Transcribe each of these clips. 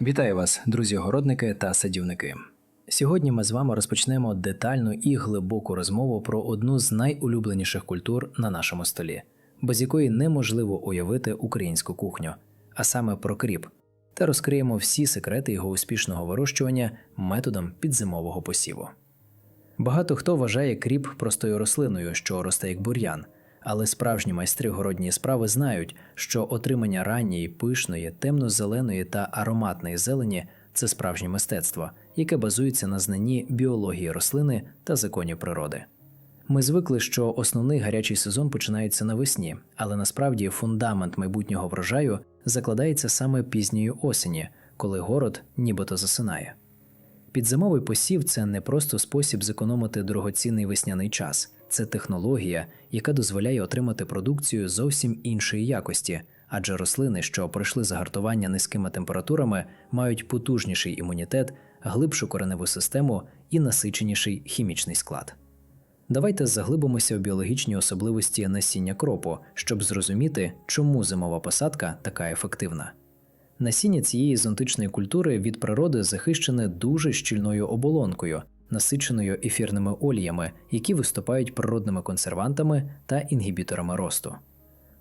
Вітаю вас, друзі-городники та садівники. Сьогодні ми з вами розпочнемо детальну і глибоку розмову про одну з найулюбленіших культур на нашому столі, без якої неможливо уявити українську кухню, а саме про кріп, та розкриємо всі секрети його успішного вирощування методом підзимового посіву. Багато хто вважає кріп простою рослиною, що росте як бур'ян, але справжні майстри городньої справи знають, що отримання ранньої, пишної, темно-зеленої та ароматної зелені це справжнє мистецтво, яке базується на знанні біології рослини та законів природи. Ми звикли, що основний гарячий сезон починається навесні, але насправді фундамент майбутнього врожаю закладається саме пізньої осені, коли город нібито засинає. Підзимовий посів це не просто спосіб зекономити дорогоцінний весняний час, це технологія, яка дозволяє отримати продукцію зовсім іншої якості, адже рослини, що пройшли загартування низькими температурами, мають потужніший імунітет, глибшу кореневу систему і насиченіший хімічний склад. Давайте заглибимося в біологічні особливості насіння кропу, щоб зрозуміти, чому зимова посадка така ефективна. Насіння цієї зонтичної культури від природи захищене дуже щільною оболонкою, насиченою ефірними оліями, які виступають природними консервантами та інгібіторами росту.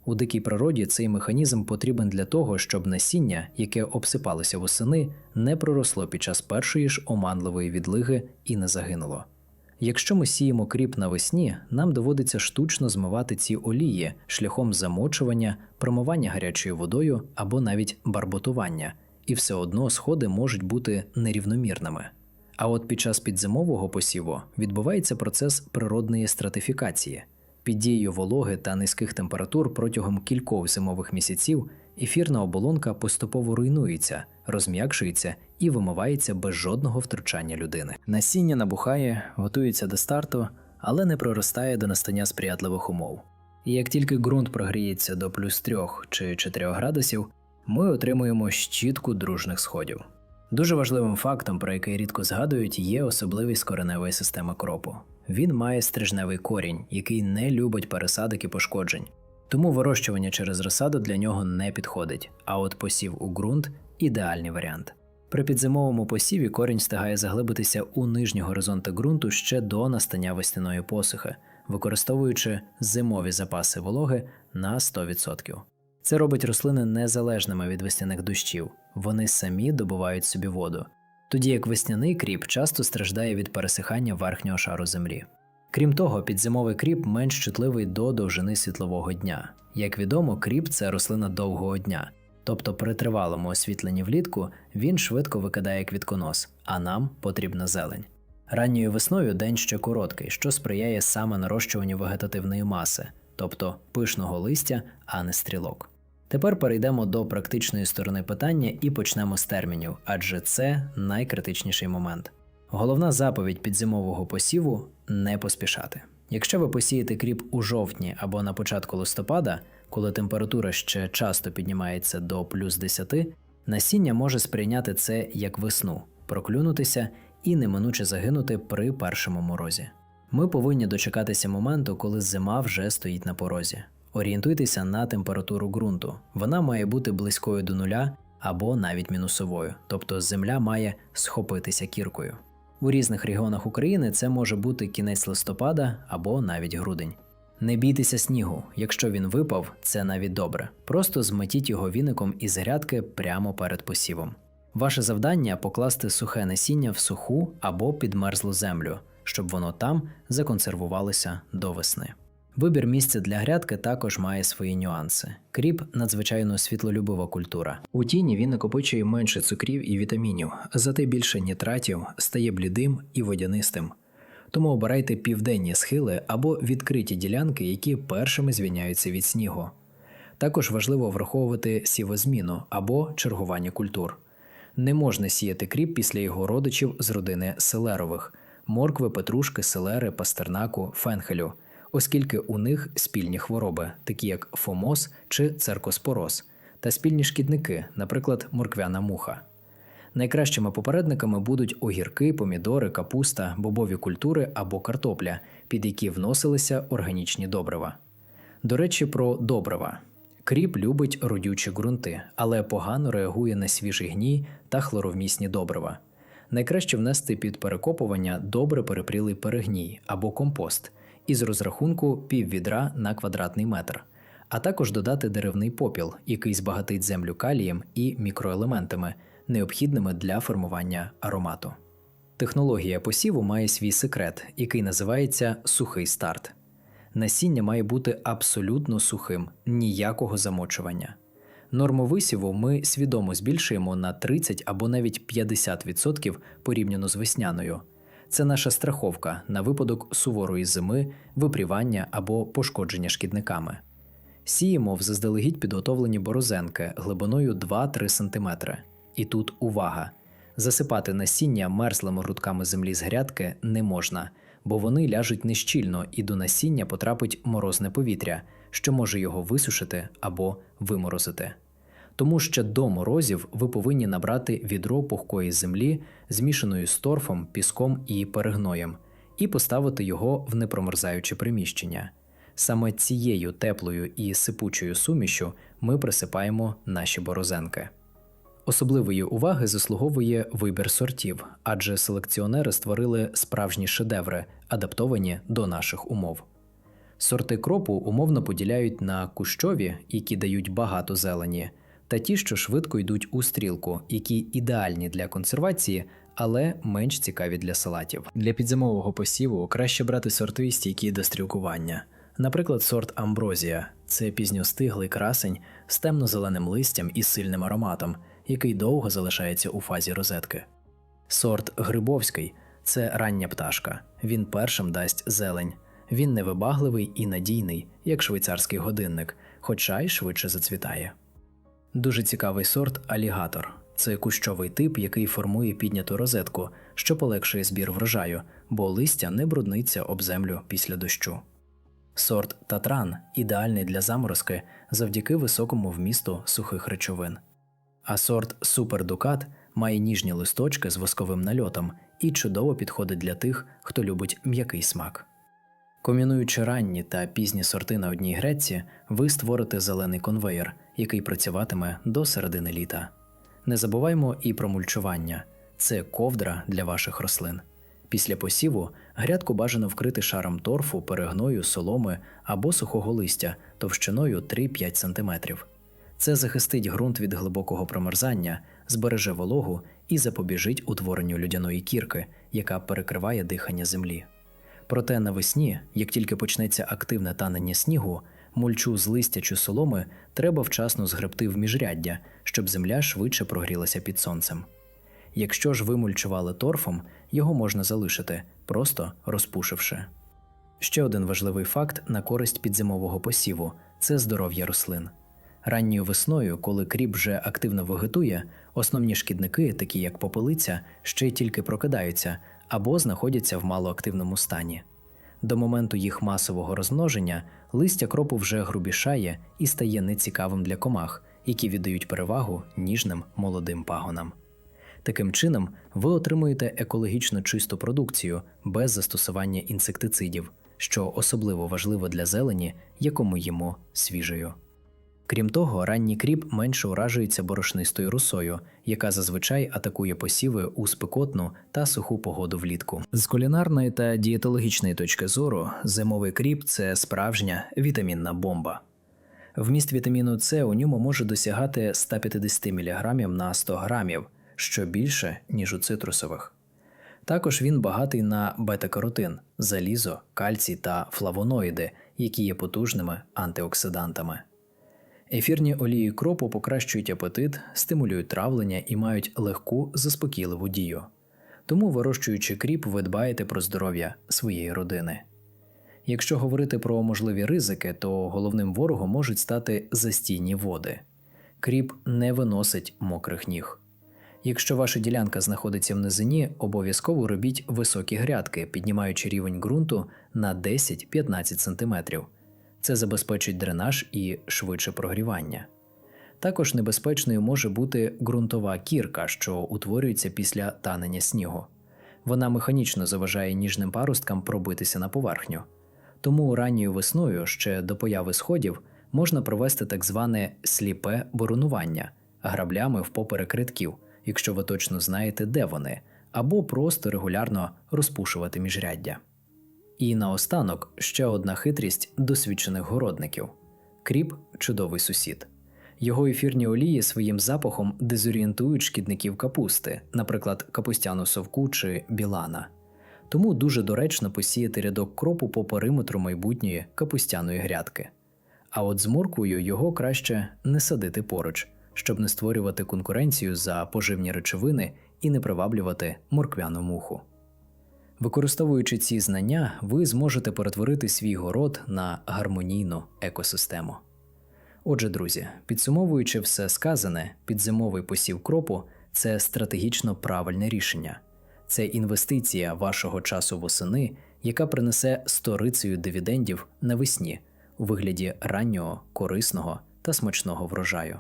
У дикій природі цей механізм потрібен для того, щоб насіння, яке обсипалося восени, не проросло під час першої ж оманливої відлиги і не загинуло. Якщо ми сіємо кріп навесні, нам доводиться штучно змивати ці олії шляхом замочування, промивання гарячою водою або навіть барботування, і все одно сходи можуть бути нерівномірними. А от під час підзимового посіву відбувається процес природної стратифікації. Під дією вологи та низьких температур протягом кількох зимових місяців ефірна оболонка поступово руйнується, розм'якшується і вимивається без жодного втручання людини. Насіння набухає, готується до старту, але не проростає до настання сприятливих умов. І як тільки ґрунт прогріється до плюс 3 чи 4 градусів, ми отримуємо щітку дружних сходів. Дуже важливим фактом, про який рідко згадують, є особливість кореневої системи кропу. Він має стрижневий корінь, який не любить пересадок і пошкоджень, тому вирощування через розсаду для нього не підходить, а от посів у ґрунт ідеальний варіант. При підзимовому посіві корінь встигає заглибитися у нижні горизонти ґрунту ще до настання весняної посухи, використовуючи зимові запаси вологи на 100%. Це робить рослини незалежними від весняних дощів, вони самі добувають собі воду, тоді як весняний кріп часто страждає від пересихання верхнього шару землі. Крім того, підзимовий кріп менш чутливий до довжини світлового дня. Як відомо, кріп це рослина довгого дня, тобто при тривалому освітленні влітку він швидко викидає квітконос, а нам потрібна зелень. Ранньою весною день ще короткий, що сприяє саме нарощуванню вегетативної маси, тобто пишного листя, а не стрілок. Тепер перейдемо до практичної сторони питання і почнемо з термінів, адже це найкритичніший момент. Головна заповідь підзимового посіву не поспішати. Якщо ви посієте кріп у жовтні або на початку листопада, коли температура ще часто піднімається до плюс 10, насіння може сприйняти це як весну, проклюнутися і неминуче загинути при першому морозі. Ми повинні дочекатися моменту, коли зима вже стоїть на порозі. Орієнтуйтеся на температуру ґрунту. Вона має бути близькою до нуля або навіть мінусовою, тобто земля має схопитися кіркою. У різних регіонах України це може бути кінець листопада або навіть грудень. Не бійтеся снігу, якщо він випав, це навіть добре. Просто зметіть його віником із грядки прямо перед посівом. Ваше завдання покласти сухе насіння в суху або підмерзлу землю, щоб воно там законсервувалося до весни. Вибір місця для грядки також має свої нюанси. Кріп надзвичайно світлолюбива культура. У тіні він накопичує менше цукрів і вітамінів, зате більше нітратів, стає блідим і водянистим. Тому обирайте південні схили або відкриті ділянки, які першими звільняються від снігу. Також важливо враховувати сівозміну або чергування культур. Не можна сіяти кріп після його родичів з родини селерових моркви, петрушки, селери, пастернаку, фенхелю оскільки у них спільні хвороби, такі як фомоз чи церкоспороз, та спільні шкідники, наприклад, морквяна муха. Найкращими попередниками будуть огірки, помідори, капуста, бобові культури або картопля, під які вносилися органічні добрива. До речі, про добрива. Кріп любить родючі ґрунти, але погано реагує на свіжий гній та хлоровмісні добрива. Найкраще внести під перекопування добре перепрілий перегній або компост із розрахунку піввідра на квадратний метр, а також додати деревний попіл, який збагатить землю калієм і мікроелементами, необхідними для формування аромату. Технологія посіву має свій секрет, який називається сухий старт. Насіння має бути абсолютно сухим, ніякого замочування. Норму висіву ми свідомо збільшуємо на 30 або навіть 50% порівняно з весняною. Це наша страховка на випадок суворої зими, випрівання або пошкодження шкідниками. Сіємо в заздалегідь підготовлені борозенки глибиною 2-3 см. І тут увага! Засипати насіння мерзлими грудками землі з грядки не можна, бо вони ляжуть нещільно і до насіння потрапить морозне повітря, що може його висушити або виморозити. Тому ще до морозів ви повинні набрати відро пухкої землі, змішаної з торфом, піском і перегноєм, і поставити його в непромерзаюче приміщення. Саме цією теплою і сипучою сумішю ми присипаємо наші борозенки. Особливої уваги заслуговує вибір сортів, адже селекціонери створили справжні шедеври, адаптовані до наших умов. Сорти кропу умовно поділяють на кущові, які дають багато зелені, та ті, що швидко йдуть у стрілку, які ідеальні для консервації, але менш цікаві для салатів. Для підзимового посіву краще брати сорти стійкі до стрілкування. Наприклад, сорт Амброзія це пізньостиглий красень з темно-зеленим листям і сильним ароматом, який довго залишається у фазі розетки. Сорт Грибовський це рання пташка. Він першим дасть зелень. Він невибагливий і надійний, як швейцарський годинник, хоча й швидше зацвітає. Дуже цікавий сорт алігатор. Це кущовий тип, який формує підняту розетку, що полегшує збір врожаю, бо листя не брудниться об землю після дощу. Сорт татран ідеальний для заморозки завдяки високому вмісту сухих речовин. А сорт супердукат має ніжні листочки з восковим нальотом і чудово підходить для тих, хто любить м'який смак. Комбінуючи ранні та пізні сорти на одній греці, ви створите зелений конвеєр, який працюватиме до середини літа. Не забуваймо і про мульчування це ковдра для ваших рослин. Після посіву грядку бажано вкрити шаром торфу, перегною, соломи або сухого листя товщиною 3-5 см. Це захистить ґрунт від глибокого промерзання, збереже вологу і запобіжить утворенню людяної кірки, яка перекриває дихання землі. Проте навесні, як тільки почнеться активне танення снігу, мульчу з листя чи соломи треба вчасно згребти в міжряддя, щоб земля швидше прогрілася під сонцем. Якщо ж ви мульчували торфом, його можна залишити, просто розпушивши. Ще один важливий факт на користь підзимового посіву це здоров'я рослин. Ранньою весною, коли кріп вже активно вегетує, основні шкідники, такі як попелиця, ще тільки прокидаються або знаходяться в малоактивному стані. До моменту їх масового розмноження листя кропу вже грубішає і стає нецікавим для комах, які віддають перевагу ніжним молодим пагонам. Таким чином, ви отримуєте екологічно чисту продукцію без застосування інсектицидів, що особливо важливо для зелені, яку ми їмо свіжою. Крім того, ранній кріп менше уражується борошнистою русою, яка зазвичай атакує посіви у спекотну та суху погоду влітку. З кулінарної та дієтологічної точки зору, зимовий кріп це справжня вітамінна бомба. Вміст вітаміну С у ньому може досягати 150 мг на 100 грамів, що більше, ніж у цитрусових. Також він багатий на бета-каротин, залізо, кальцій та флавоноїди, які є потужними антиоксидантами. Ефірні олії кропу покращують апетит, стимулюють травлення і мають легку заспокійливу дію. Тому, вирощуючи кріп, ви дбаєте про здоров'я своєї родини. Якщо говорити про можливі ризики, то головним ворогом можуть стати застійні води. Кріп не виносить мокрих ніг. Якщо ваша ділянка знаходиться в низині, обов'язково робіть високі грядки, піднімаючи рівень ґрунту на 10-15 см. Це забезпечить дренаж і швидше прогрівання. Також небезпечною може бути ґрунтова кірка, що утворюється після танення снігу. Вона механічно заважає ніжним паросткам пробитися на поверхню. Тому ранньою весною, ще до появи сходів, можна провести так зване сліпе боронування граблями впоперек рядків, якщо ви точно знаєте, де вони, або просто регулярно розпушувати міжряддя. І наостанок ще одна хитрість досвідчених городників: кріп чудовий сусід. Його ефірні олії своїм запахом дезорієнтують шкідників капусти, наприклад, капустяну совку чи білана. Тому дуже доречно посіяти рядок кропу по периметру майбутньої капустяної грядки. А от з морквою його краще не садити поруч, щоб не створювати конкуренцію за поживні речовини і не приваблювати морквяну муху. Використовуючи ці знання, ви зможете перетворити свій город на гармонійну екосистему. Отже, друзі, підсумовуючи все сказане, підзимовий посів кропу це стратегічно правильне рішення. Це інвестиція вашого часу восени, яка принесе сторицею дивідендів навесні у вигляді раннього, корисного та смачного врожаю.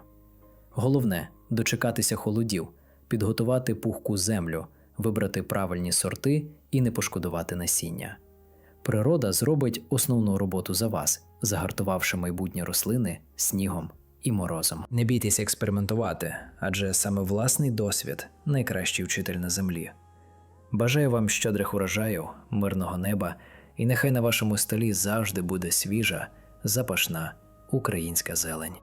Головне дочекатися холодів, підготувати пухку землю, вибрати правильні сорти і не пошкодувати насіння. Природа зробить основну роботу за вас, загартувавши майбутні рослини снігом і морозом. Не бійтеся експериментувати, адже саме власний досвід найкращий вчитель на землі. Бажаю вам щедрих урожаю, мирного неба, і нехай на вашому столі завжди буде свіжа, запашна українська зелень.